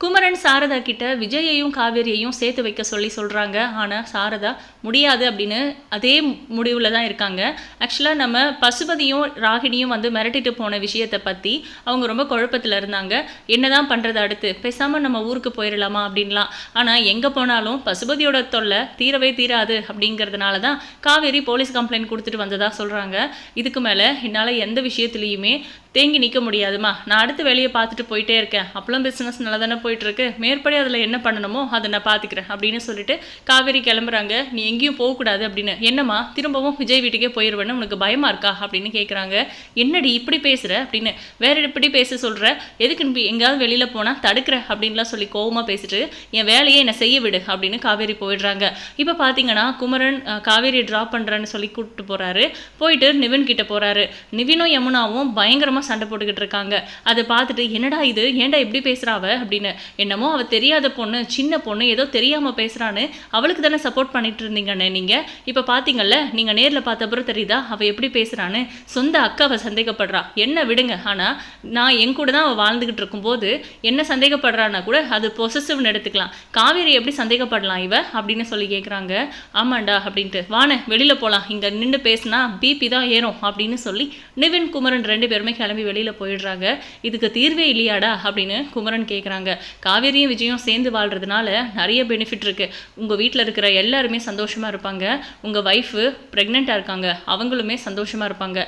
குமரன் சாரதா கிட்ட விஜயையும் காவேரியையும் சேர்த்து வைக்க சொல்லி சொல்கிறாங்க ஆனால் சாரதா முடியாது அப்படின்னு அதே முடிவில் தான் இருக்காங்க. ஆக்சுவலாக நம்ம பசுபதியும் ராகினியும் வந்து மிரட்டிட்டு போன விஷயத்தை பற்றி அவங்க ரொம்ப குழப்பத்தில் இருந்தாங்க. என்ன தான் பண்ணுறது அடுத்து? பேசாமல் நம்ம ஊருக்கு போயிடலாமா அப்படின்லாம். ஆனால் எங்கே போனாலும் பசுபதியோட தொல்லை தீரவே தீராது அப்படிங்கிறதுனால தான் காவேரி போலீஸ் கம்ப்ளைண்ட் கொடுத்துட்டு வந்ததாக சொல்கிறாங்க இதுக்கு மேலே என்னால் எந்த விஷயத்துலையுமே தேங்கி நிற்க முடியாதுமா. நான் அடுத்த வேலையை பார்த்துட்டு போயிட்டே இருக்கேன். அப்பளம் பிஸ்னஸ் நல்லா தானே போயிட்டுருக்கு. மேற்படி அதில் என்ன பண்ணணுமோ அதை நான் பார்த்துக்கிறேன் அப்படின்னு சொல்லிட்டு காவேரி கிளம்புறாங்க. நீ எங்கேயும் போகக்கூடாது அப்படின்னு. என்னம்மா? திரும்பவும் விஜய் வீட்டுக்கே போயிடுவேன்னு உனக்கு பயமாக இருக்கா? அப்படின்னு கேட்குறாங்க என்னடி இப்படி பேசுகிற அப்படின்னு. வேற இப்படி பேச சொல்கிற எதுக்கு நீ எங்கேயாவது வெளியில் போனால் தடுக்கிற? அப்படின்லாம் சொல்லி கோவமாக பேசிட்டு என் வேலையை என்னை செய்ய விடு அப்படின்னு காவேரி போயிடுறாங்க. இப்போ பார்த்தீங்கன்னா குமரன் காவேரி ட்ராப் பண்ணுறேன்னு சொல்லி கூப்பிட்டு போகிறாரு போயிட்டு நிவின் கிட்ட போகிறாரு நிவினும் யமுனாவும் பயங்கரமாக சண்டை போட்டுக்கிட்டு இருக்காங்க. அதை பார்த்துட்டு என்னடா இது? ஏன்டா இப்படி பேசுகிறாவ அப்படின்னு. என்னமோ அவள் தெரியாத பொண்ணு சின்ன பொண்ணு ஏதோ தெரியாமல் பேசுகிறான்னு அவளுக்கு தானே சப்போர்ட் பண்ணிட்டு இருந்தீங்கன்னு நீங்கள் இப்போ பார்த்தீங்கல்ல நீங்கள் நேரில் பார்த்தப்பறம் தெரியுதா? அவள் எப்படி பேசுகிறான்னு சொந்த அக்காவை சந்தேகப்படுறா. என்ன விடுங்க. ஆனால் நான் என் கூட தான் அவள் வாழ்ந்துக்கிட்டு இருக்கும்போது என்ன சந்தேகப்படுறான்னா கூட அது பொசசிவ்னு எடுத்துக்கலாம். காவேரி எப்படி சந்தேகப்படலாம் இவ? அப்படின்னு சொல்லி கேட்குறாங்க ஆமாண்டா அப்படின்ட்டு. வானே வெளியில் போகலாம் இங்கே நின்று பேசினா பிபி தான் ஏறும் அப்படின்னு சொல்லி நிவின் குமரன் ரெண்டு பேருமே கிளம்பி வெளியில் போயிடுறாங்க. இதுக்கு தீர்வே இல்லையாடா? அப்படின்னு குமரன் கேட்குறாங்க காவேரியும் விஜயும் சேர்ந்து வாழ்றதுனால நிறைய பெனிஃபிட் இருக்குது உங்கள் வீட்டில் இருக்கிற எல்லாருமே சந்தோஷமாக இருப்பாங்க. உங்கள் ஒய்ஃபு ப்ரெக்னெண்ட்டாக இருக்காங்க. அவங்களுமே சந்தோஷமாக இருப்பாங்க.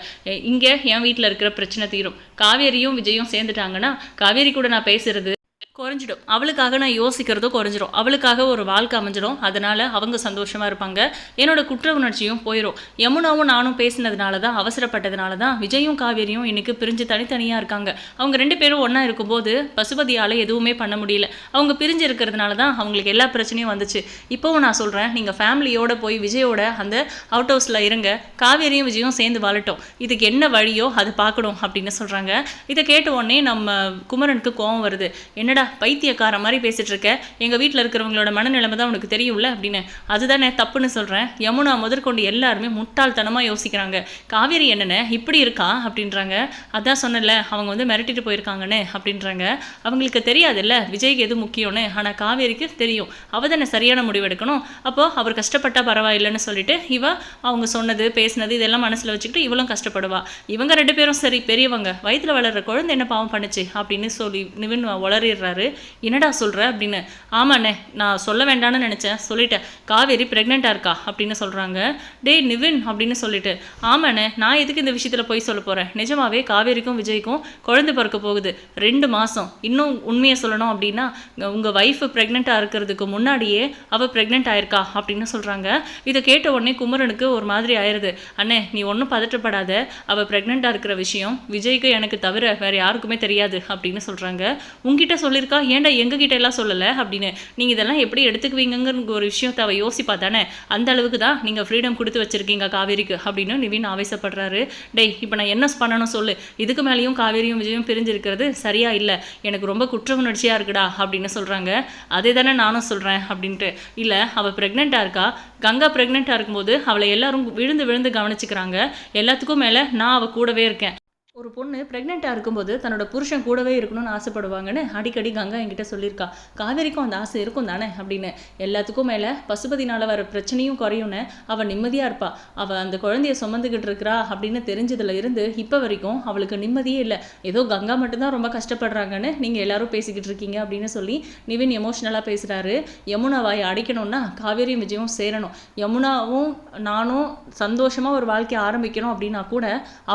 இங்கே என் வீட்டில் இருக்கிற பிரச்சனை தீரும். காவேரியும் விஜயும் சேர்ந்துட்டாங்கன்னா காவேரி கூட நான் பேசுறது குறைஞ்சிடும். அவளுக்காக நான் யோசிக்கிறதும் குறைஞ்சிரும். அவளுக்காக ஒரு வாழ்க்கை அமைஞ்சிடும் அதனால் அவங்க சந்தோஷமாக இருப்பாங்க. என்னோட குற்ற உணர்ச்சியும் போயிடும் யமுனாவும் நானும் பேசினதுனால தான் அவசரப்பட்டதுனால தான் விஜயும் காவேரியும் இன்னைக்கு பிரிஞ்சு தனித்தனியாக இருக்காங்க. அவங்க ரெண்டு பேரும் ஒன்றா இருக்கும்போது பசுபதியால் எதுவுமே பண்ண முடியல. அவங்க பிரிஞ்சு இருக்கிறதுனால தான் அவங்களுக்கு எல்லா பிரச்சனையும் வந்துச்சு. இப்போவும் நான் சொல்கிறேன் நீங்கள் ஃபேமிலியோட போய் விஜயோட அந்த அவுட் ஹவுஸில் இருங்க. காவேரியும் விஜயும் சேர்ந்து வாழட்டும். இதுக்கு என்ன வழியோ அது பார்க்கணும் அப்படின்னு சொல்கிறாங்க இதை கேட்ட உடனே நம்ம குமரனுக்கு கோவம் வருது. என்னடா பைத்தியக்கார மாதிரி பேசிட்டு இருக்க. எங்கள் வீட்டில் இருக்கிறவங்களோட மனநிலைமை தான் உனக்கு தெரியும்ல அப்படின்னு. அதுதானே தப்புன்னு சொல்கிறேன் யமுனா முதற்கொண்டு எல்லாருமே முட்டாள்தனமாக யோசிக்கிறாங்க. காவேரி என்னென்ன? இப்படி இருக்கா? அப்படின்றாங்க. அதான் சொன்னல அவங்க வந்து மிரட்டிட்டு போயிருக்காங்கன்னு அப்படின்றாங்க. அவங்களுக்கு தெரியாதுல்ல விஜய்க்கு எது முக்கியம்னு. ஆனால் காவேரிக்கு தெரியும். அவ தானே சரியான முடிவு எடுக்கணும். அப்போ அவர் கஷ்டப்பட்டா பரவாயில்லைன்னு சொல்லிட்டு இவ அவங்க சொன்னது பேசினது இதெல்லாம் மனசில் வச்சுக்கிட்டு இவளும் கஷ்டப்படுவா. இவங்க ரெண்டு பேரும் சரி பெரியவங்க. வயித்துல வளர்கிற குழந்தை என்ன பாவம் பண்ணுச்சு? அப்படின்னு சொல்லி நிவின் உளறிடுறாரு கேட்குறாரு என்னடா சொல்கிற அப்படின்னு ஆமாண்ணே நான் சொல்ல வேண்டாம்னு நினச்சேன். சொல்லிட்டேன். காவேரி ப்ரெக்னெண்ட்டாக இருக்கா? அப்படின்னு சொல்கிறாங்க டே நிவின் அப்படின்னு சொல்லிட்டு. ஆமாண்ணே நான் எதுக்கு இந்த விஷயத்தில் போய் சொல்ல போகிறேன் நிஜமாவே காவேரிக்கும் விஜய்க்கும் குழந்தை பிறக்க போகுது. ரெண்டு மாதம் இன்னும் உண்மையை சொல்லணும் அப்படின்னா உங்கள் ஒய்ஃபு ப்ரெக்னெண்ட்டாக இருக்கிறதுக்கு முன்னாடியே அவள் ப்ரெக்னென்ட் ஆயிருக்கா? அப்படின்னு சொல்கிறாங்க இதை கேட்ட உடனே குமரனுக்கு ஒரு மாதிரி ஆயிடுது அண்ணே நீ ஒன்றும் பதட்டப்படாத அவள் ப்ரெக்னெண்ட்டாக இருக்கிற விஷயம் விஜய்க்கு எனக்கு தவிர வேறு யாருக்குமே தெரியாது அப்படின்னு சொல்கிறாங்க உங்ககிட்ட சொல்லி சொல்லியிருக்கா? ஏன்டா எங்ககிட்ட எல்லாம் சொல்லலை? அப்படின்னு. நீங்கள் இதெல்லாம் எப்படி எடுத்துக்குவீங்கிற ஒரு விஷயத்தை அவள் யோசிப்பா தானே? அந்த அளவுக்கு தான் நீங்கள் ஃப்ரீடம் கொடுத்து வச்சிருக்கீங்க காவேரிக்கு அப்படின்னு நிவின் ஆவேசப்படுறாரு. டேய் இப்போ நான் என்ன பண்ணணும் சொல்லு. இதுக்கு மேலேயும் காவேரியும் விஜயும் பிரிஞ்சிருக்கிறது சரியா இல்லை. எனக்கு ரொம்ப குற்ற உணர்ச்சியாக இருக்குடா அப்படின்னு சொல்கிறாங்க அதே தானே நானும் சொல்கிறேன் அப்படின்ட்டு. இல்லை அவள் ப்ரெக்னெண்ட்டாக இருக்கா? கங்கா ப்ரெக்னெண்ட்டாக இருக்கும்போது அவளை எல்லாரும் விழுந்து விழுந்து கவனிச்சுக்கிறாங்க. எல்லாத்துக்கும் மேலே நான் அவள் கூடவே இருக்கேன். ஒரு பொண்ணு ப்ரெக்னெண்ட்டாக இருக்கும்போது தன்னோட புருஷன் கூடவே இருக்கணும்னு ஆசைப்படுவாங்கன்னு அடிக்கடி கங்கா என்கிட்ட சொல்லியிருக்கா. காவேரிக்கும் அந்த ஆசை இருக்கும் தானே அப்படின்னு. எல்லாத்துக்கும் மேலே பசுபதினால் வர பிரச்சனையும் குறையும்னு அவள் நிம்மதியாக இருப்பா. அவள் அந்த குழந்தைய சுமந்துக்கிட்டு இருக்கிறா அப்படின்னு தெரிஞ்சதுல இருந்து இப்போ வரைக்கும் அவளுக்கு நிம்மதியே இல்லை. ஏதோ கங்கா மட்டும்தான் ரொம்ப கஷ்டப்படுறாங்கன்னு நீங்கள் எல்லாரும் பேசிக்கிட்டு இருக்கீங்க அப்படின்னு சொல்லி நிவின் எமோஷ்னலாக பேசுகிறாரு யமுனா வாய் அடைக்கணும்னா காவேரியும் விஜயும் சேரணும். யமுனாவும் நானும் சந்தோஷமாக ஒரு வாழ்க்கையை ஆரம்பிக்கணும் அப்படின்னா கூட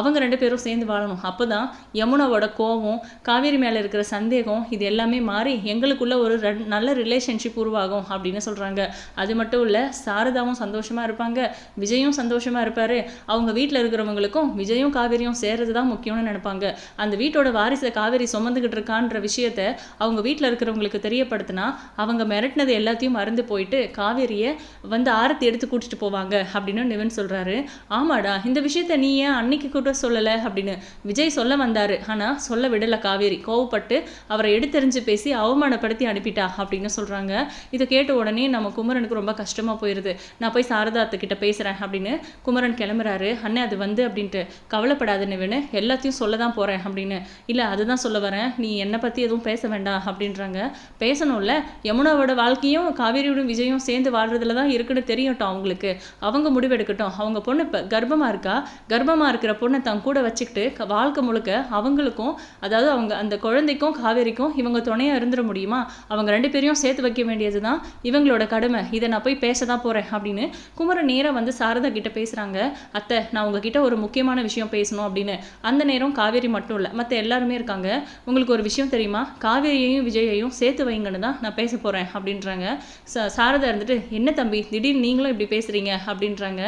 அவங்க ரெண்டு பேரும் சேர்ந்து வாழணும். அப்போ தான் யமுனாவோட கோவம் காவேரி மேலே இருக்கிற சந்தேகம் இது எல்லாமே மாறி எங்களுக்குள்ள ஒரு நல்ல ரிலேஷன்ஷிப் உருவாகும் அப்படின்னு சொல்கிறாங்க அது மட்டும் இல்லை சாரதாவும் சந்தோஷமாக இருப்பாங்க. விஜயும் சந்தோஷமாக இருப்பார். அவங்க வீட்டில் இருக்கிறவங்களுக்கும் விஜயும் காவேரியும் சேர்றது தான் முக்கியம்னு நினைப்பாங்க. அந்த வீட்டோட வாரிசை காவேரி சுமந்துக்கிட்டு இருக்கான்ற விஷயத்த அவங்க வீட்டில் இருக்கிறவங்களுக்கு தெரியப்படுத்தினா அவங்க மிரட்டினது எல்லாத்தையும் மறந்து போயிட்டு காவேரியை வந்து ஆரத்தி எடுத்து கூட்டிட்டு போவாங்க அப்படின்னு நிவன் சொல்கிறாரு ஆமாடா இந்த விஷயத்த நீ ஏன் அன்னைக்கு கூட சொல்லலை அப்படின்னு விஜய் சொல்ல வந்தாரு. ஆனால் சொல்ல விடலை காவேரி. கோவப்பட்டு அவரை எடுத்தெறிஞ்சு பேசி அவமானப்படுத்தி அனுப்பிட்டா அப்படின்னு சொல்கிறாங்க இதை கேட்ட உடனே நம்ம குமரனுக்கு ரொம்ப கஷ்டமாக போயிடுது நான் போய் சாரதாத்துக்கிட்ட பேசுகிறேன் அப்படின்னு குமரன் கிளம்புறாரு. அண்ணே அது வந்து அப்படின்ட்டு. கவலைப்படாதுன்னு நிவனு எல்லாத்தையும் சொல்ல தான் போகிறேன் அப்படின்னு. இல்லை அதுதான் சொல்ல வரேன். நீ என்னை பற்றி எதுவும் பேச வேண்டாம் அப்படின்றாங்க. பேசணும்ல. யமுனாவோட வாழ்க்கையும் காவேரியோட விஜயும் சேர்ந்து வாழ்றதுல தான் இருக்குன்னு தெரியட்டும் அவங்களுக்கு அவங்க முடிவெடுக்கட்டும். அவங்க பொண்ணு இப்போ கர்ப்பமாக இருக்கா? கர்ப்பமாக இருக்கிற பொண்ணை தன் கூட வச்சுக்கிட்டு வாழ்க்கை முழுக்க அவங்களுக்கும் அதாவது அவங்க அந்த குழந்தைக்கும் காவேரிக்கும் இவங்க துணையாக இருந்துட முடியுமா? அவங்க ரெண்டு பேரையும் சேர்த்து வைக்க வேண்டியது தான் இவங்களோட கடமை. இதை நான் போய் பேச தான் போகிறேன் அப்படின்னு குமரன் நேராக வந்து சாரதா கிட்ட பேசுகிறாங்க அத்தை நான் உங்ககிட்ட ஒரு முக்கியமான விஷயம் பேசணும் அப்படின்னு. அந்த நேரம் காவேரி மட்டும் இல்லை மற்ற எல்லாருமே இருக்காங்க. உங்களுக்கு ஒரு விஷயம் தெரியுமா? காவேரியையும் விஜயையும் சேர்த்து வைங்கன்னு தான் நான் பேச போகிறேன் அப்படின்றாங்க. ச சாரதா இருந்துட்டு என்ன தம்பி திடீர்னு நீங்களும் இப்படி பேசுகிறீங்க அப்படின்றாங்க.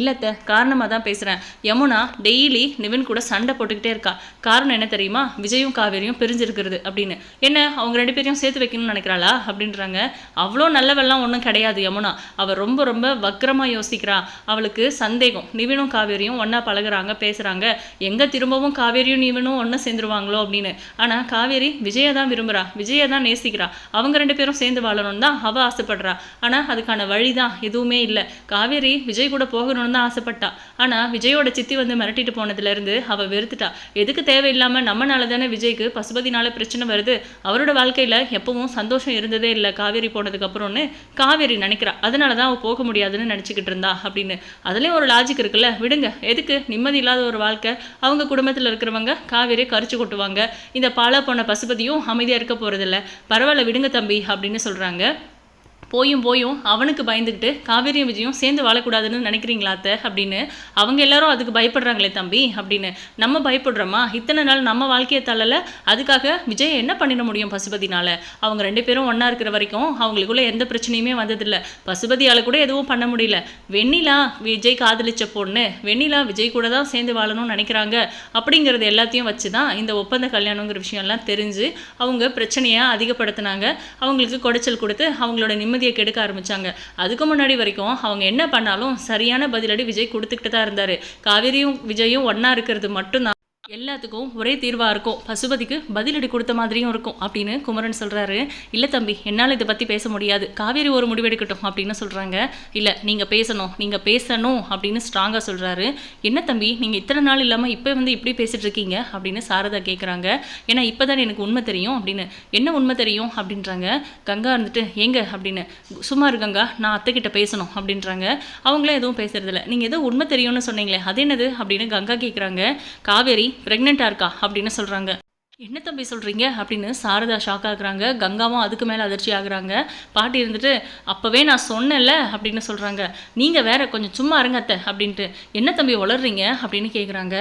இல்லத்த காரணமாக தான் பேசுகிறேன் யமுனா டெய்லி நிவின் கூட சண்டை போட்டுக்கிட்டே இருக்கா. காரணம் என்ன தெரியுமா? விஜயும் காவேரியும் பிரிஞ்சிருக்கிறது அப்படின்னு. என்ன அவங்க ரெண்டு பேரையும் சேர்த்து வைக்கணும்னு நினைக்கிறாளா? அப்படின்றாங்க. அவ்வளோ நல்லவெல்லாம் ஒன்றும் கிடையாது யமுனா. அவள் ரொம்ப ரொம்ப வக்கரமாக யோசிக்கிறா. அவளுக்கு சந்தேகம். நிவினும் காவேரியும் ஒன்றா பழகுறாங்க பேசுகிறாங்க எங்கே திரும்பவும் காவேரியும் நிவினும் ஒன்றா சேர்ந்துருவாங்களோ அப்படின்னு. ஆனால் காவேரி விஜயை தான் விரும்புகிறா விஜயை தான் நேசிக்கிறா. அவங்க ரெண்டு பேரும் சேர்ந்து வாழணும்னு தான் அவள் ஆசைப்படுறா. ஆனால் அதுக்கான வழி தான் எதுவுமே இல்லை. காவேரி விஜய் கூட போகணும்னு தான் ஆசைப்பட்டா. ஆனால் விஜயோட சித்தி வந்து மிரட்டிட்டு போனதுலேருந்து அவள் வெறுத்துட்டா. எதுக்கு தேவையில்லாமல் நம்மனால தானே விஜய்க்கு பசுபதினால பிரச்சனை வருது. அவரோட வாழ்க்கையில் எப்பவும் சந்தோஷம் இருந்ததே இல்லை காவேரி போனதுக்கப்புறம்னு காவேரி நினைக்கிறா. அதனால தான் அவள் போக முடியாதுன்னு நினச்சிக்கிட்டு இருந்தா அப்படின்னு. அதுலேயும் ஒரு லாஜிக் இருக்குல்ல. விடுங்க. எதுக்கு? நிம்மதி இல்லாத ஒரு வாழ்க்கை. அவங்க குடும்பத்தில் இருக்கிறவங்க காவேரியை கரிச்சு கொட்டுவாங்க. இந்த பாலா போன பசுபதியும் அமைதியாக இருக்க போகிறதில்ல பரவாயில்ல விடுங்க தம்பி அப்படின்னு சொல்கிறாங்க போயும் போயும் அவனுக்கு பயந்துக்கிட்டு காவேரியும் விஜயும் சேர்ந்து வாழக்கூடாதுன்னு நினைக்கிறீங்களா அத்தை? அப்படின்னு அவங்க எல்லாரும் அதுக்கு பயப்படுறாங்களே தம்பி அப்படின்னு நம்ம பயப்படுறோமா? இத்தனை நாள் நம்ம வாழ்க்கையை தள்ளல அதுக்காக விஜய் என்ன பண்ணிட முடியும் பசுபதினால? அவங்க ரெண்டு பேரும் ஒன்றா இருக்கிற வரைக்கும் அவங்களுக்குள்ள எந்த பிரச்சனையுமே வந்ததில்லை. பசுபதியால் கூட எதுவும் பண்ண முடியல. வெண்ணிலா விஜய் காதலிச்ச பொண்ணு வெண்ணிலா விஜய் கூட தான் சேர்ந்து வாழணும்னு நினைக்கிறாங்க அப்படிங்கிறது எல்லாத்தையும் வச்சு தான் இந்த ஒப்பந்த கல்யாணங்கிற விஷயம்லாம் தெரிஞ்சு அவங்க பிரச்சனையை அதிகப்படுத்தினாங்க. அவங்களுக்கு குடைச்சல் கொடுத்து அவங்களோட நிம்மதி அமைதியை கெடுக்க ஆரம்பிச்சாங்க. அதுக்கு முன்னாடி வரைக்கும் அவங்க என்ன பண்ணாலும் சரியான பதிலடி விஜய் கொடுத்துக்கிட்டு தான் இருந்தார். காவேரியும் விஜயும் ஒன்றா இருக்கிறது மட்டும்தான். எல்லாத்துக்கும் ஒரே தீர்வாக இருக்கும். பசுபதிக்கு பதிலடி கொடுத்த மாதிரியும் இருக்கும் அப்படின்னு குமரன் சொல்கிறாரு இல்லை தம்பி என்னால் இதை பற்றி பேச முடியாது. காவேரி ஒரு முடிவெடுக்கட்டும் அப்படின்னு சொல்கிறாங்க இல்லை நீங்கள் பேசணும் நீங்கள் பேசணும் அப்படின்னு ஸ்ட்ராங்காக சொல்கிறாரு என்ன தம்பி நீங்கள் இத்தனை நாள் இல்லாமல் இப்போ வந்து இப்படி பேசிட்டு இருக்கீங்க? அப்படின்னு சாரதா கேட்குறாங்க ஏன்னா இப்போ தான் எனக்கு உண்மை தெரியும் அப்படின்னு. என்ன உண்மை தெரியும்? அப்படின்றாங்க. கங்கா இருந்துட்டு எங்க அப்படின்னு. சும்மா இருக்கங்கா நான் அத்தைக்கிட்ட பேசணும் அப்படின்றாங்க. அவங்களே எதுவும் பேசுறதில்ல. நீங்கள் எதுவும் உண்மை தெரியும்னு சொன்னீங்களே அது என்னது? அப்படின்னு கங்கா கேட்குறாங்க காவேரி ப்ரெக்னெண்ட்டாக இருக்கா அப்படின்னு சொல்கிறாங்க என்ன தம்பி சொல்கிறீங்க அப்படின்னு சாரதா ஷாக் ஆகுறாங்க. கங்காவும் அதுக்கு மேலே அதிர்ச்சி ஆகுறாங்க. பாட்டி இருந்துட்டு அப்போவே நான் சொன்னேன்ல அப்படின்னு சொல்கிறாங்க நீங்கள் வேற கொஞ்சம் சும்மா இருங்க அத்தை அப்படின்ட்டு. என்ன தம்பி வளர்றீங்க அப்படின்னு கேட்குறாங்க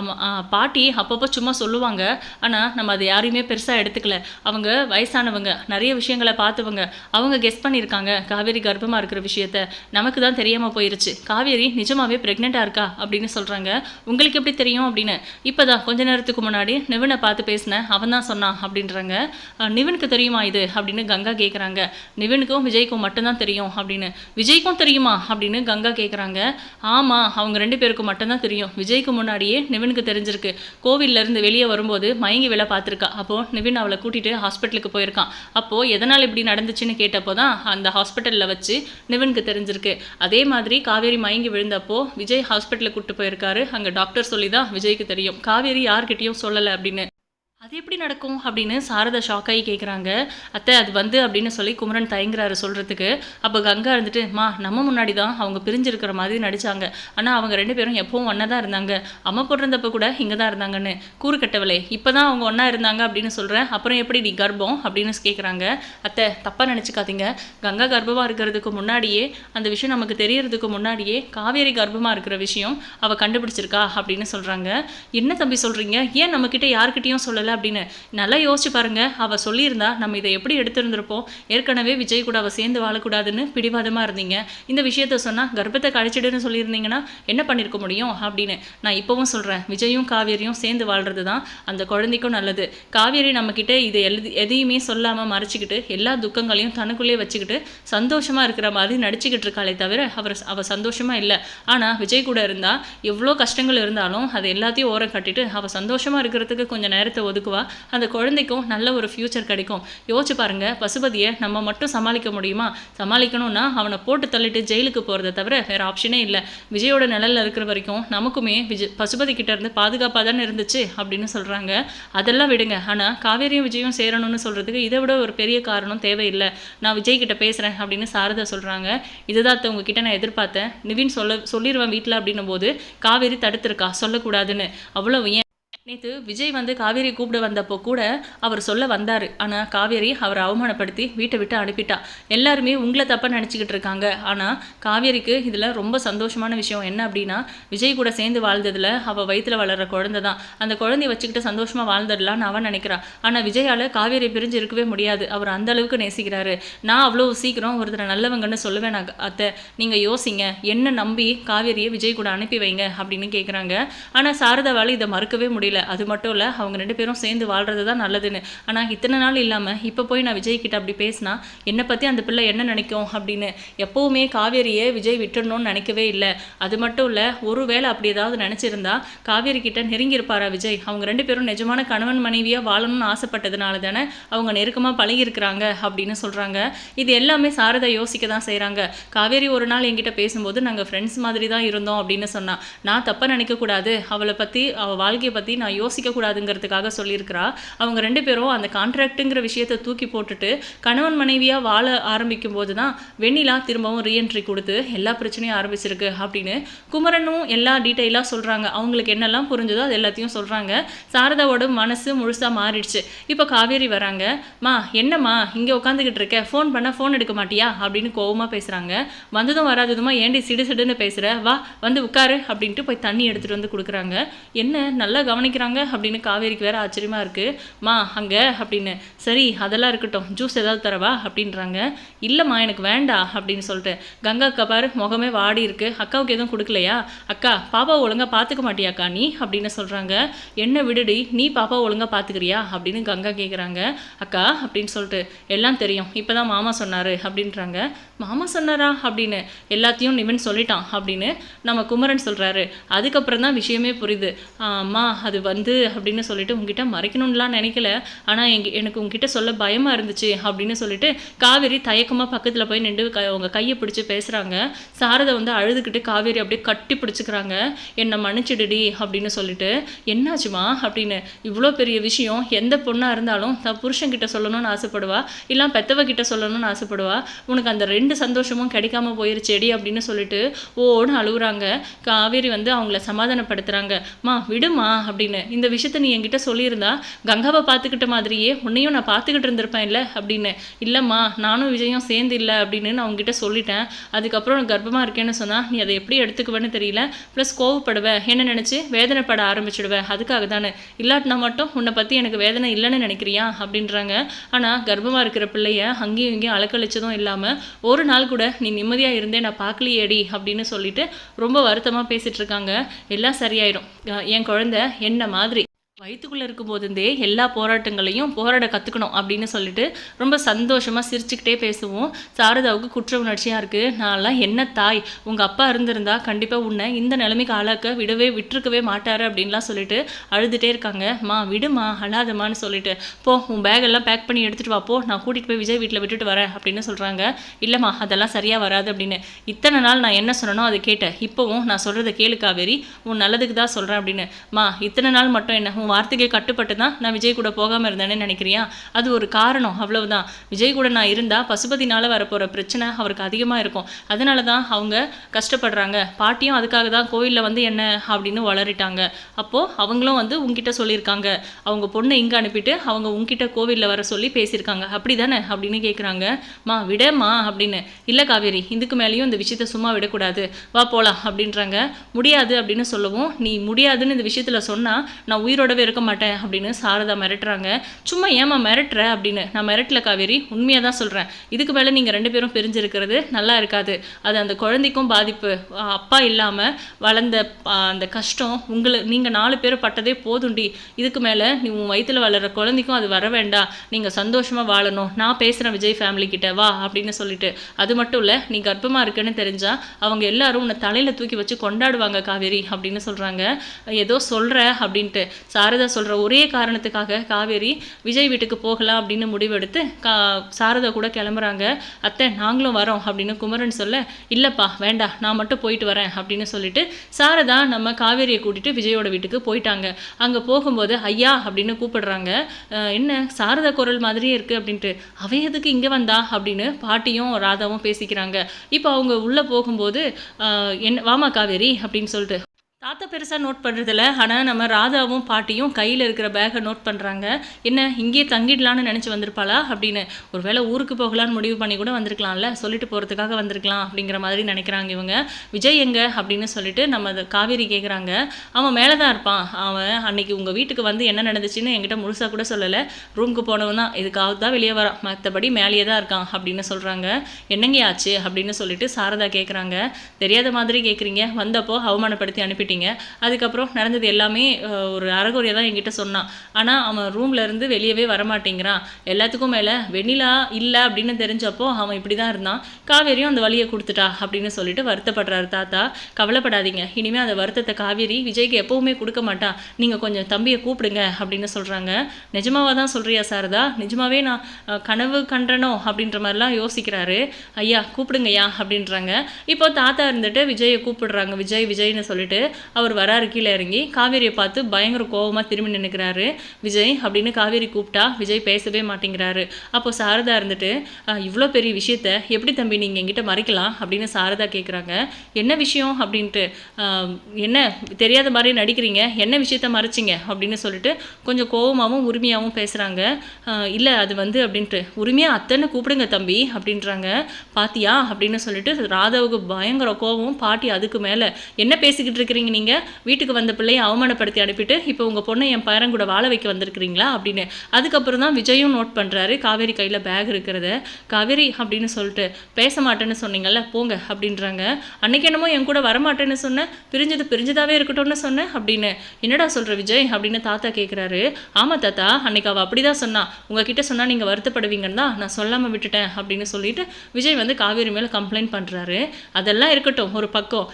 ஆமாம் பாட்டி அப்பப்போ சும்மா சொல்லுவாங்க. ஆனால் நம்ம அதை யாரையுமே பெருசாக எடுத்துக்கல. அவங்க வயசானவங்க நிறைய விஷயங்களை பார்த்தவங்க அவங்க கெஸ் பண்ணியிருக்காங்க காவேரி கர்ப்பமாக இருக்கிற விஷயத்த. நமக்கு தான் தெரியாமல் போயிருச்சு. காவேரி நிஜமாகவே ப்ரெக்னெண்ட்டாக இருக்கா? அப்படின்னு சொல்கிறாங்க உங்களுக்கு எப்படி தெரியும்? அப்படின்னு. இப்போ தான் கொஞ்ச நேரத்துக்கு முன்னாடி நிவனை பார்த்து பேசினேன் அவன் தான் சொன்னான் அப்படின்றாங்க. நிவனுக்கு தெரியுமா இது? அப்படின்னு கங்கா கேட்குறாங்க நிவனுக்கும் விஜய்க்கும் மட்டும்தான் தெரியும் அப்படின்னு. விஜய்க்கும் தெரியுமா? அப்படின்னு கங்கா கேட்குறாங்க ஆமாம் அவங்க ரெண்டு பேருக்கும் மட்டும்தான் தெரியும். விஜய்க்கு முன்னாடியே நிவனுக்கு தெரிஞ்சிருக்கு. கோவில்லேருந்து வெளியே வரும்போது மயங்கி வேலை பார்த்துருக்கா. அப்போது நிவின் அவளை கூட்டிகிட்டு ஹாஸ்பிட்டலுக்கு போயிருக்கான். அப்போது எதனால் இப்படி நடந்துச்சுன்னு கேட்டப்போ தான் அந்த ஹாஸ்பிட்டலில் வச்சு நிவனுக்கு தெரிஞ்சிருக்கு. அதே மாதிரி காவேரி மயங்கி விழுந்தப்போ விஜய் ஹாஸ்பிட்டலுக்கு கூப்பிட்டு போயிருக்காரு. அங்கே டாக்டர் சொல்லி தான் விஜய்க்கு தெரியும். காவேரி யார்கிட்டயும் சொல்லலை அப்படின்னு. அது எப்படி நடக்கும் அப்படின்னு சாரதா ஷாக்காகி கேட்குறாங்க அத்தை அது வந்து அப்படின்னு சொல்லி குமரன் தயங்குறாரு சொல்கிறதுக்கு அப்போ கங்கா இருந்துட்டு மா நம்ம முன்னாடி தான் அவங்க பிரிஞ்சிருக்கிற மாதிரி நடிச்சாங்க. ஆனால் அவங்க ரெண்டு பேரும் எப்பவும் ஒன்றா தான் இருந்தாங்க. அம்மா போட்டிருந்தப்ப கூட இங்கே தான் இருந்தாங்கன்னு. கூறு கட்டவளே இப்போ தான் அவங்க ஒன்றா இருந்தாங்க அப்படின்னு சொல்கிறேன் அப்புறம் எப்படி நீ கர்ப்பம்? அப்படின்னு கேட்குறாங்க அத்தை தப்பாக நினச்சிக்காதீங்க. கங்கா கர்ப்பமாக இருக்கிறதுக்கு முன்னாடியே அந்த விஷயம் நமக்கு தெரியறதுக்கு முன்னாடியே காவேரி கர்ப்பமாக இருக்கிற விஷயம் அவள் கண்டுபிடிச்சிருக்கா அப்படின்னு சொல்கிறாங்க என்ன தம்பி சொல்கிறீங்க ஏன் நம்மக்கிட்ட யார்கிட்டையும் சொல்லலை? சொல்லலை அப்படின்னு. நல்லா யோசிச்சு பாருங்க. அவள் சொல்லியிருந்தா நம்ம இதை எப்படி எடுத்திருந்திருப்போம்? ஏற்கனவே விஜய் கூட அவள் சேர்ந்து வாழக்கூடாதுன்னு பிடிவாதமாக இருந்தீங்க. இந்த விஷயத்த சொன்னால் கர்ப்பத்தை கழிச்சிடுன்னு சொல்லியிருந்தீங்கன்னா என்ன பண்ணியிருக்க முடியும்? அப்படின்னு. நான் இப்போவும் சொல்கிறேன் விஜயும் காவேரியும் சேர்ந்து வாழ்றது தான் அந்த குழந்தைக்கும் நல்லது. காவேரி நம்மக்கிட்ட இதை எழுதி எதையுமே சொல்லாமல் மறைச்சிக்கிட்டு எல்லா துக்கங்களையும் தனக்குள்ளேயே வச்சுக்கிட்டு சந்தோஷமாக இருக்கிற மாதிரி நடிச்சுக்கிட்டு இருக்காளே தவிர அவர் அவள் சந்தோஷமாக இல்லை. ஆனால் விஜய் கூட இருந்தால் எவ்வளோ கஷ்டங்கள் இருந்தாலும் அது எல்லாத்தையும் ஓரம் கட்டிட்டு அவள் சந்தோஷமாக இருக்கிறதுக்கு கொஞ்சம் நேரத்தை ஒதுக்குவா? அந்த குழந்தைக்கும் நல்ல ஒரு ஃப்யூச்சர் கிடைக்கும். யோசிச்சு பாருங்க பசுபதியை நம்ம மட்டும் சமாளிக்க முடியுமா? சமாளிக்கணும்னா அவனை போட்டு தள்ளிட்டு ஜெயிலுக்கு போகிறத தவிர வேறு ஆப்ஷனே இல்லை. விஜயோட நிழலில் இருக்கிற வரைக்கும் நமக்குமே விஜய் பசுபதி கிட்டேருந்து பாதுகாப்பாக தானே இருந்துச்சு அப்படின்னு சொல்கிறாங்க அதெல்லாம் விடுங்க. ஆனால் காவேரியும் விஜயும் சேரணும்னு சொல்கிறதுக்கு இதை விட ஒரு பெரிய காரணம் தேவையில்லை. நான் விஜய் கிட்ட பேசுகிறேன் அப்படின்னு சாரதா சொல்கிறாங்க இதுதான் அத்தை உங்ககிட்ட நான் எதிர்பார்த்தேன். நிவின் சொல்ல சொல்லிடுவேன் வீட்டில் அப்படின்னும் போது காவேரி தடுத்திருக்கா? சொல்லக்கூடாதுன்னு. அவ்வளோ ஏன் நேற்று விஜய் வந்து காவேரி கூப்பிட வந்தப்போ கூட அவர் சொல்ல வந்தார். ஆனால் காவேரி அவரை அவமானப்படுத்தி வீட்டை விட்டு அனுப்பிட்டா. எல்லாருமே உங்களை தப்பாக நினச்சிக்கிட்டு இருக்காங்க. ஆனால் காவேரிக்கு இதில் ரொம்ப சந்தோஷமான விஷயம் என்ன அப்படின்னா விஜய் கூட சேர்ந்து வாழ்ந்ததில் அவள் வயிற்றில் வளர்கிற குழந்தை தான். அந்த குழந்தைய வச்சுக்கிட்டு சந்தோஷமாக வாழ்ந்துடலான்னு அவன் நினைக்கிறான். ஆனால் விஜயால் காவேரி பிரிஞ்சு இருக்கவே முடியாது. அவர் அந்த அளவுக்கு நேசிக்கிறாரு. நான் அவ்வளோ சீக்கிரம் ஒருத்தரை நல்லவங்கன்னு சொல்லுவேன் நான் அத்தை. நீங்கள் யோசிங்க. என்ன நம்பி காவேரியை விஜய் கூட அனுப்பி வைங்க அப்படின்னு கேட்குறாங்க ஆனால் சாரதாவால் இதை மறுக்கவே முடியல. அது மட்டும் இல்லை அவங்க ரெண்டு பேரும் சேர்ந்து வாழ்கிறது தான் நல்லதுன்னு. ஆனால் இத்தனை நாள் இல்லாமல் இப்போ போய் நான் விஜய் கிட்ட அப்படி பேசினா என்னை பற்றி அந்த பிள்ளை என்ன நினைக்கும் அப்படின்னு. எப்போவுமே காவேரியை விஜய் விட்டுடணும்னு நினைக்கவே இல்லை. அது மட்டும் இல்லை ஒரு வேளை அப்படி ஏதாவது நினச்சிருந்தா காவேரி கிட்ட நெருங்கியிருப்பாரா விஜய்? அவங்க ரெண்டு பேரும் நிஜமான கணவன் மனைவியாக வாழணும்னு ஆசைப்பட்டதுனால தானே அவங்க நெருக்கமாக பழகியிருக்கிறாங்க அப்படின்னு சொல்கிறாங்க இது எல்லாமே சாரதா யோசிக்க தான் செய்கிறாங்க காவேரி ஒரு நாள் என்கிட்ட பேசும்போது நாங்கள் ஃப்ரெண்ட்ஸ் மாதிரி தான் இருந்தோம் அப்படின்னு சொன்னால் நான் தப்பாக நினைக்கக்கூடாது. அவளை பற்றி அவள் வாழ்க்கையை பற்றி நான் யோசிக்கக்கூடாதுங்கிறதுக்காக சொல்லியிருக்கிறா. அவங்க ரெண்டு பேரும் அந்த கான்ட்ராக்ட்டுங்கிற விஷயத்தை தூக்கி போட்டுட்டு கணவன் மனைவியாக வாழ ஆரம்பிக்கும் போது தான் வெண்ணிலா திரும்பவும் ரீஎன்ட்ரி கொடுத்து எல்லா பிரச்சனையும் ஆரம்பிச்சிருக்கு அப்படின்னு குமரனும் எல்லா டீட்டெயிலாக சொல்கிறாங்க அவங்களுக்கு என்னெல்லாம் புரிஞ்சுதோ அது எல்லாத்தையும் சொல்கிறாங்க சாரதாவோட மனசு முழுசாக மாறிடுச்சு. இப்போ காவேரி வராங்க. மா என்னம்மா இங்கே உட்காந்துக்கிட்டு இருக்க? ஃபோன் பண்ணால் ஃபோன் எடுக்க மாட்டியா? அப்படின்னு கோவமாக பேசுகிறாங்க வந்ததும் வராததுமா ஏண்டி சிடு சிடுன்னு பேசுகிற வா வந்து உட்காரு அப்படின்ட்டு போய் தண்ணி எடுத்துகிட்டு வந்து கொடுக்குறாங்க. என்ன நல்லா கவனிக்கிறாங்க அப்படின்னு காவேரிக்கு வேற ஆச்சரியமாக இருக்குது மா அங்கே அப்படின்னு. சரி அதெல்லாம் இருக்கட்டும். ஜூஸ் ஏதாவது தரவா? அப்படின்றாங்க. இல்லைம்மா எனக்கு வேண்டா அப்படின்னு சொல்லிட்டு. கங்கா அக்கா பாரு முகமே வாடி இருக்கு. அக்காவுக்கு எதுவும் கொடுக்கலையா? அக்கா பாப்பா ஒழுங்காக பார்த்துக்க மாட்டியாக்கா நீ? அப்படின்னு சொல்கிறாங்க என்ன விடுடி நீ பாப்பா ஒழுங்காக பார்த்துக்கிறியா அப்படின்னு கங்கா கேட்குறாங்க அக்கா அப்படின்னு சொல்லிட்டு. எல்லாம் தெரியும். இப்போ தான் மாமா சொன்னார் அப்படின்றாங்க. மாமா சொன்னாரா? அப்படின்னு. எல்லாத்தையும் நிவன் சொல்லிட்டான் அப்படின்னு நம்ம குமரன் சொல்கிறாரு அதுக்கப்புறம் தான் விஷயமே புரியுது. அம்மா அது வந்து அப்படின்னு சொல்லிட்டு உங்ககிட்ட மறைக்கணும்லாம் நினைக்கல. ஆனால் எங்க எனக்கு உங்ககிட்ட சொல்ல பயமாக இருந்துச்சு அப்படின்னு சொல்லிட்டு காவேரி தயக்கமாக பக்கத்தில் போய் நின்று க உங்கள் கையை பிடிச்சி பேசுகிறாங்க சாரதை வந்து அழுதுகிட்டு காவேரி அப்படியே கட்டி பிடிச்சிக்கிறாங்க. என்னை மன்னிச்சிடுடி அப்படின்னு சொல்லிட்டு என்னாச்சுமா? அப்படின்னு. இவ்வளோ பெரிய விஷயம். எந்த பொண்ணாக இருந்தாலும் தான் புருஷன்கிட்ட சொல்லணும்னு ஆசைப்படுவா. இல்லை பெத்தவகிட்ட சொல்லணும்னு ஆசைப்படுவா. உனக்கு அந்த ரெண்டு சந்தோஷமும் கிடைக்காம போயிருச்சேடி அப்படின்னு சொல்லிட்டு ஓன்னு அழுகுறாங்க காவேரி வந்து அவங்கள சமாதானப்படுத்துகிறாங்க மா விடுமா அப்படின்னு இந்த விஷயத்த நீ என்கிட்ட சொல்லியிருந்தா கங்காவை பார்த்துக்கிட்ட மாதிரியே உன்னையும் நான் பார்த்துக்கிட்டு இருந்திருப்பேன் இல்லை அப்படின்னு. இல்லைம்மா நானும் விஜயும் சேர்ந்து இல்லை அப்படின்னு நான் உங்ககிட்ட சொல்லிட்டேன். அதுக்கப்புறம் நான் கர்ப்பமாக இருக்கேன்னு சொன்னால் நீ அதை எப்படி எடுத்துக்குவேன்னு தெரியல. ப்ளஸ் கோவப்படுவேன் என்ன நினச்சி? வேதனைப்பட ஆரம்பிச்சிடுவேன் அதுக்காக தானே. இல்லாட்டினா மட்டும் உன்னை பற்றி எனக்கு வேதனை இல்லைன்னு நினைக்கிறியா? அப்படின்றாங்க. ஆனால் கர்ப்பமாக இருக்கிற பிள்ளைய அங்கேயும் இங்கேயும் அலக்கழிச்சதும் இல்லாமல் ஒரு நாள் கூட நீ நிம்மதியாக இருந்தே நான் பார்க்கலையேடி அப்படின்னு சொல்லிட்டு ரொம்ப வருத்தமாக பேசிட்டு இருக்காங்க. எல்லாம் சரியாயிடும் என் குழந்தை என்ன மாதிரி. வயிற்றுக்குள்ளே இருக்கும்போதுந்தே எல்லா போராட்டங்களையும் போராட கற்றுக்கணும் அப்படின்னு சொல்லிட்டு ரொம்ப சந்தோஷமாக சிரிச்சுக்கிட்டே பேசுவோம். சாரதாவுக்கு குற்ற உணர்ச்சியாக இருக்குது நான்லாம் என்ன தாய் உங்கள் அப்பா இருந்திருந்தா கண்டிப்பாக உன்னை இந்த நிலைமைக்கு ஆளாக்க விடவே விட்டுருக்கவே மாட்டார் அப்படின்லாம் சொல்லிட்டு அழுதுகிட்டே இருக்காங்க. மா விடுமா அழாதம்மான்னு சொல்லிட்டு. போ உன் பேகெல்லாம் பேக் பண்ணி எடுத்துகிட்டு வா போ. நான் கூட்டிகிட்டு போய் விஜய் வீட்டில் விட்டுட்டு வரேன் அப்படின்னு சொல்கிறாங்க இல்லைம்மா அதெல்லாம் சரியாக வராது அப்படின்னு. இத்தனை நாள் நான் என்ன சொன்னனோ அதை கேட்டேன். இப்போவும் நான் சொல்கிறத கேளு காவேரி. உன் நல்லதுக்கு தான் சொல்கிறேன் அப்படின்னு. மா இத்தனை நாள் மட்டும் என்ன உன் வார்த்தைக்கே கட்டுப்பட்டு தான் நான் விஜய் கூட போகாமல் இருந்தேன்னு நினைக்கிறியா? அது ஒரு காரணம் அவ்வளவுதான். விஜய் கூட நான் இருந்தால் பசுபதினால் வரப்போகிற பிரச்சனை அவருக்கு அதிகமாக இருக்கும். அதனால தான் அவங்க கஷ்டப்படுறாங்க. பாட்டியும் அதுக்காக தான் கோயிலில் வந்து என்ன அப்படின்னு வளரிட்டாங்க. அப்போது அவங்களும் வந்து உங்ககிட்ட சொல்லியிருக்காங்க. அவங்க பொண்ணை இங்கே அனுப்பிட்டு அவங்க உங்ககிட்ட கோவிலில் வர சொல்லி பேசியிருக்காங்க. அப்படி தானே அப்படின்னு கேட்குறாங்க மா விடம்மா அப்படின்னு. இல்லை காவேரி இதுக்கு மேலேயும் இந்த விஷயத்த சும்மா விடக்கூடாது. வா போகலாம் அப்படின்றாங்க. முடியாது அப்படின்னு சொல்லவும் நீ முடியாதுன்னு இந்த விஷயத்தில் சொன்னால் நான் உயிரோட கூடவே இருக்க மாட்டேன் அப்படின்னு சாரதா மிரட்டுறாங்க. சும்மா ஏமா மிரட்டுற அப்படின்னு. நான் மிரட்டல காவேரி உண்மையாக தான் சொல்கிறேன் இதுக்கு மேலே நீங்கள் ரெண்டு பேரும் பிரிஞ்சிருக்கிறது நல்லா இருக்காது. அது அந்த குழந்தைக்கும் பாதிப்பு. அப்பா இல்லாமல் வளர்ந்த அந்த கஷ்டம் உங்களை நீங்கள் நாலு பேர் பட்டதே போதுண்டி. இதுக்கு மேலே நீ உன் வயித்துல வளர்கிற குழந்தைக்கும் அது வர வேண்டாம். நீங்கள் சந்தோஷமாக வாழணும். நான் பேசுகிறேன் விஜய் ஃபேமிலி கிட்ட வா அப்படின்னு சொல்லிட்டு. அது மட்டும் இல்லை நீ கர்ப்பமாக இருக்குன்னு தெரிஞ்சா அவங்க எல்லாரும் உன்னை தலையில் தூக்கி வச்சு கொண்டாடுவாங்க காவேரி அப்படின்னு சொல்கிறாங்க ஏதோ சொல்கிற அப்படின்ட்டு. சாரதா சொல்கிற ஒரே காரணத்துக்காக காவேரி விஜய் வீட்டுக்கு போகலாம் அப்படின்னு முடிவெடுத்து கா சாரதா கூட கிளம்புறாங்க. அத்தை நாங்களும் வரோம் அப்படின்னு குமரன் சொல்ல இல்லைப்பா வேண்டாம் நான் மட்டும் போயிட்டு வரேன் அப்படின்னு சொல்லிட்டு சாரதா நம்ம காவேரியை கூட்டிட்டு விஜயோட வீட்டுக்கு போயிட்டாங்க. அங்கே போகும்போது ஐயா அப்படின்னு கூப்பிடுறாங்க. என்ன சாரதா குரல் மாதிரியே இருக்குது அப்படின்ட்டு. அவன் எதுக்கு இங்கே வந்தா? அப்படின்னு பாட்டியும் ராதாவும் பேசிக்கிறாங்க. இப்போ அவங்க உள்ளே போகும்போது என் வாமா காவேரி அப்படின்னு சொல்லிட்டு தாத்தா பெருசாக நோட் பண்ணுறதில்ல ஆனால் நம்ம ராதாவும் பாட்டியும் கையில் இருக்கிற பேக்கை நோட் பண்ணுறாங்க என்ன இங்கேயே தங்கிடலான்னு நினச்சி வந்திருப்பாளா? அப்படின்னு. ஒரு வேளை ஊருக்கு போகலான்னு முடிவு பண்ணி கூட வந்திருக்கலாம்ல. சொல்லிட்டு போகிறதுக்காக வந்திருக்கலாம் அப்படிங்கிற மாதிரி நினைக்கிறாங்க இவங்க. விஜய் எங்க? அப்படின்னு சொல்லிட்டு நம்ம அதை காவேரி கேட்குறாங்க அவன் மேலே தான் இருப்பான். அவன் அன்னைக்கு உங்கள் வீட்டுக்கு வந்து என்ன நடந்துச்சுன்னு என்கிட்ட முழுசாக கூட சொல்லலை. ரூமுக்கு போனவன் தான். இதுக்காக தான் வெளியே வரான். மற்றபடி மேலேயே தான் இருக்கான் அப்படின்னு சொல்கிறாங்க என்னங்க ஆச்சு? அப்படின்னு சொல்லிட்டு சாரதா கேட்குறாங்க தெரியாத மாதிரி கேட்குறீங்க வந்தப்போ அவமானப்படுத்தி போயிட்டீங்க. அதுக்கப்புறம் நடந்தது எல்லாமே ஒரு அறகுறையாக தான் என்கிட்ட சொன்னான். ஆனால் அவன் ரூம்ல இருந்து வெளியவே வரமாட்டேங்கிறான். எல்லாத்துக்கும் மேலே வெண்ணிலா இல்லை அப்படின்னு தெரிஞ்சப்போ அவன் இப்படி தான் இருந்தான். காவேரியும் அந்த வழியை கொடுத்துட்டா அப்படின்னு சொல்லிட்டு வருத்தப்படுறாரு தாத்தா. கவலைப்படாதீங்க. இனிமேல் அந்த வருத்தத்தை காவேரி விஜய்க்கு எப்பவுமே கொடுக்க மாட்டான் நீங்கள் கொஞ்சம் தம்பியை கூப்பிடுங்க அப்படின்னு சொல்கிறாங்க நிஜமாவா தான் சொல்கிறியா சாரதா? நிஜமாவே நான் கனவு கண்டனோ? அப்படின்ற மாதிரிலாம் யோசிக்கிறாரு. ஐயா கூப்பிடுங்கய்யா அப்படின்றாங்க. இப்போ தாத்தா இருந்துட்டு விஜயை கூப்பிடுறாங்க. விஜய் விஜய்னு சொல்லிட்டு அவர் வராரு கீழே இறங்கி. காவேரியை பார்த்து பயங்கர கோபமாக திரும்பி நின்னுக்கிறாரு. விஜய் அப்படின்னு காவேரி கூப்பிட்டா விஜய் பேசவே மாட்டேங்கிறாரு. அப்போ சாரதா இருந்துட்டு இவ்வளோ பெரிய விஷயத்த எப்படி தம்பி நீங்கள் என்கிட்ட மறைக்கலாம்? அப்படின்னு சாரதா கேட்குறாங்க என்ன விஷயம்? அப்படின்ட்டு என்ன தெரியாத மாதிரி நடிக்கிறீங்க? என்ன விஷயத்த மறைச்சிங்க? அப்படின்னு சொல்லிட்டு கொஞ்சம் கோவமாகவும் உரிமையாகவும் பேசுகிறாங்க இல்லை அது வந்து அப்படின்ட்டு உரிமையாக அத்தனை கூப்பிடுங்க தம்பி அப்படின்றாங்க. பாத்தியா? அப்படின்னு சொல்லிட்டு ராதாவுக்கு பயங்கர கோவம். பாட்டி அதுக்கு மேலே என்ன பேசிக்கிட்டு இருக்கிறீங்க? நீங்கள் வீட்டுக்கு வந்த பிள்ளையை அவமானப்படுத்தி அனுப்பிட்டு இப்போ உங்கள் பொண்ணை என் பேரன் கூட வாழ வைக்க வந்திருக்கிறீங்களா? அப்படின்னு. அதுக்கப்புறம் தான் விஜயும் நோட் பண்ணுறாரு காவேரி கையில் பேக் இருக்கிறத. காவேரி அப்படின்னு சொல்லிட்டு பேச மாட்டேன்னு சொன்னீங்கல்ல போங்க அப்படின்றாங்க. அன்னைக்கு என்னமோ என் கூட வரமாட்டேன்னு சொன்னேன் பிரிஞ்சது பிரிஞ்சதாவே இருக்கட்டும்னு சொன்னேன் அப்படின்னு. என்னடா சொல்கிற விஜய்? அப்படின்னு தாத்தா கேட்குறாரு ஆமாம் தாத்தா அன்னைக்கு அவள் அப்படி தான் சொன்னா. உங்ககிட்ட சொன்னால் நீங்கள் வருத்தப்படுவீங்கன்னு தான் நான் சொல்லாமல் விட்டுட்டேன் அப்படின்னு சொல்லிட்டு விஜய் வந்து காவேரி மேலே கம்ப்ளைண்ட் பண்ணுறாரு அதெல்லாம் இருக்கட்டும் ஒரு பக்கம்.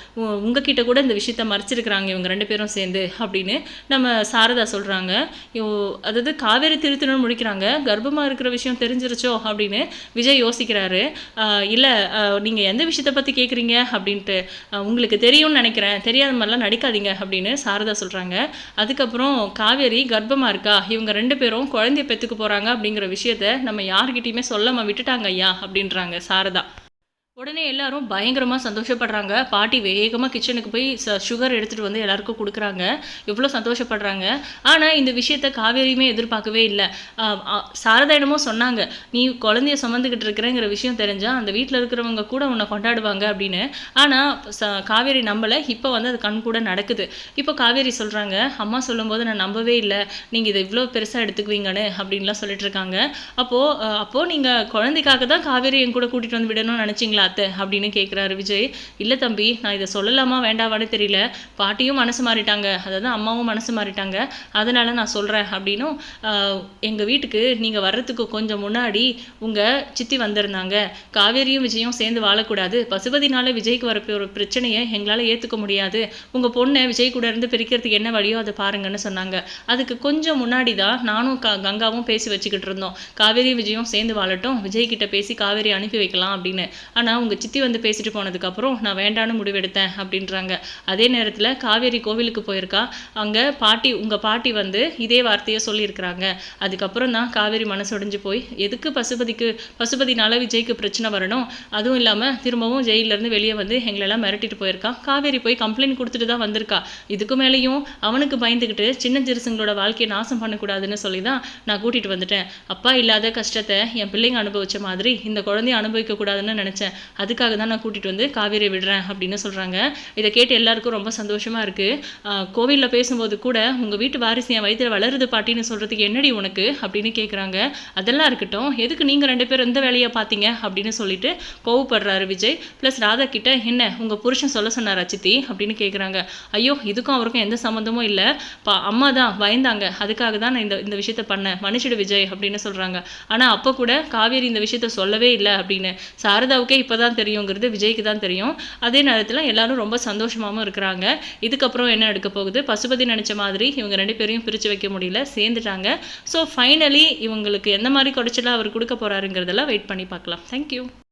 உங்ககிட்ட கூட இந்த விஷயத்த மறைச்சிருக்கிறாங்க இவங்க ரெண்டு பேரும் சேர்ந்து அப்படின்னு நம்ம சாரதா சொல்கிறாங்க அதாவது காவேரி திருத்தணும்னு முடிக்கிறாங்க. கர்ப்பமாக இருக்கிற விஷயம் தெரிஞ்சிருச்சோ அப்படின்னு விஜய் யோசிக்கிறாரு. இல்லை நீங்கள் எந்த விஷயத்தை பற்றி கேட்குறீங்க அப்படின்ட்டு உங்களுக்கு தெரியும்னு நினைக்கிறேன். தெரியாத மாதிரிலாம் நடிக்காதீங்க அப்படின்னு சாரதா சொல்கிறாங்க அதுக்கப்புறம் காவேரி கர்ப்பமாக இருக்கா? இவங்க ரெண்டு பேரும் குழந்தைய பெற்றுக்க போகிறாங்க அப்படிங்கிற விஷயத்த நம்ம யார்கிட்டையுமே சொல்லாமல் விட்டுட்டாங்க ஐயா அப்படின்றாங்க சாரதா. உடனே எல்லாரும் பயங்கரமாக சந்தோஷப்படுறாங்க. பாட்டி வேகமாக கிச்சனுக்கு போய் ச சுகர் எடுத்துகிட்டு வந்து எல்லாருக்கும் கொடுக்குறாங்க. எவ்வளோ சந்தோஷப்படுறாங்க. ஆனால் இந்த விஷயத்த காவேரியுமே எதிர்பார்க்கவே இல்லை. சாரதா சொன்னாங்க. நீ குழந்தைய சுமந்துக்கிட்டு இருக்கிறேங்கிற விஷயம் தெரிஞ்சால் அந்த வீட்டில் இருக்கிறவங்க கூட உன்னை கொண்டாடுவாங்க அப்படின்னு. ஆனால் ச காவேரி நம்பலை. இப்போ வந்து அது கண் கூட நடக்குது. இப்போ காவேரி சொல்கிறாங்க அம்மா சொல்லும்போது நான் நம்பவே இல்லை. நீங்கள் இதை இவ்வளோ பெருசாக எடுத்துக்குவீங்கன்னு அப்படின்லாம் சொல்லிட்டு இருக்காங்க. அப்போது அப்போது நீங்கள் குழந்தைக்காக தான் காவேரி என் கூட கூட்டிகிட்டு வந்து விடணும்னு நினச்சிங்களா? அத்தை அப்படின்னு கேட்குறாரு விஜய். இல்லை தம்பி நான் இதை சொல்லலாமா வேண்டாவான்னு தெரியல. பாட்டியும் மனசு மாறிட்டாங்க. அதாவது அம்மாவும் மனசு மாறிட்டாங்க. அதனால் நான் சொல்கிறேன் அப்படின்னும் எங்கள் வீட்டுக்கு நீங்கள் வர்றதுக்கு கொஞ்சம் முன்னாடி உங்கள் சித்தி வந்திருந்தாங்க. காவேரியும் விஜயும் சேர்ந்து வாழக்கூடாது. பசுபதினால விஜய்க்கு வரப்போ ஒரு பிரச்சனையை எங்களால் ஏற்றுக்க முடியாது. உங்கள் பொண்ணை விஜய் கூட இருந்து பிரிக்கிறதுக்கு என்ன வழியோ அதை பாருங்கன்னு சொன்னாங்க. அதுக்கு கொஞ்சம் முன்னாடி தான் நானும் க கங்காவும் பேசி வச்சுக்கிட்டு இருந்தோம். காவேரி விஜயும் சேர்ந்து வாழட்டும். விஜய் கிட்ட பேசி காவேரி அனுப்பி வைக்கலாம் அப்படின்னு. ஆனால் உங்கள் சித்தி வந்து பேசிட்டு போனதுக்கப்புறம் நான் வேண்டான்னு முடிவெடுத்தேன் அப்படின்றாங்க. அதே நேரத்தில் காவேரி கோவிலுக்கு போயிருக்கா. அங்கே பாட்டி உங்கள் பாட்டி வந்து இதே வார்த்தையை சொல்லியிருக்கிறாங்க. அதுக்கப்புறம் தான் காவேரி மனசொடைஞ்சு போய் எதுக்கு பசுபதிக்கு பசுபதினால விஜய்க்கு பிரச்சனை வரணும்? அதுவும் இல்லாமல் திரும்பவும் ஜெயிலேருந்து வெளியே வந்து எங்களெல்லாம் மிரட்டிட்டு போயிருக்கா. காவேரி போய் கம்ப்ளைண்ட் கொடுத்துட்டு தான் வந்திருக்கா. இதுக்கு மேலேயும் அவனுக்கு பயந்துக்கிட்டு சின்ன சிறுசுங்களோட வாழ்க்கையை நாசம் பண்ணக்கூடாதுன்னு சொல்லி தான் நான் கூட்டிகிட்டு வந்துட்டேன். அப்பா இல்லாத கஷ்டத்தை என் பிள்ளைங்க அனுபவிச்ச மாதிரி இந்த குழந்தைய அனுபவிக்க கூடாதுன்னு நினச்சேன். அதுக்காக தான் நான் கூட்டிகிட்டு வந்து காவேரி விடுறேன் அப்படின்னு சொல்கிறாங்க இதை கேட்டு எல்லாருக்கும் ரொம்ப சந்தோஷமாக இருக்குது கோவிலில் பேசும்போது கூட உங்கள் வீட்டு வாரிசு என் வயிற்றில் வளருது பாட்டின்னு சொல்கிறதுக்கு என்னடி உனக்கு அப்படின்னு கேட்குறாங்க அதெல்லாம் இருக்கட்டும். எதுக்கு நீங்கள் ரெண்டு பேரும் எந்த வேலையை பார்த்தீங்க அப்படின்னு சொல்லிட்டு கோவப்படுறாரு விஜய். ப்ளஸ் ராதா கிட்ட என்ன உங்கள் புருஷன் சொல்ல சொன்னார் அச்சித்தி அப்படின்னு கேட்குறாங்க ஐயோ இதுக்கும் அவருக்கும் எந்த சம்மந்தமும் இல்லை. பா அம்மா தான் பயந்தாங்க. அதுக்காக தான் நான் இந்த இந்த விஷயத்த பண்ணேன். மன்னிச்சிடு விஜய் அப்படின்னு சொல்கிறாங்க ஆனால் அப்போ கூட காவேரி இந்த விஷயத்த சொல்லவே இல்லை அப்படின்னு. சாரதாவுக்கே இப்போ தான் தெரியுங்கிறது விஜய்க்கு தான் தெரியும். அதே நேரத்தில் எல்லாரும் ரொம்ப சந்தோஷமாகவும் இருக்கிறாங்க. இதுக்கப்புறம் என்ன எடுக்க போகுது? பசுபதி நினச்ச மாதிரி இவங்க ரெண்டு பேரையும் பிரித்து வைக்க முடியல சேர்ந்துட்டாங்க. ஸோ ஃபைனலி இவங்களுக்கு எந்த மாதிரி குடைச்சலாக அவர் கொடுக்க போகிறாருங்கிறதெல்லாம் வெயிட் பண்ணி பார்க்கலாம். தேங்க்யூ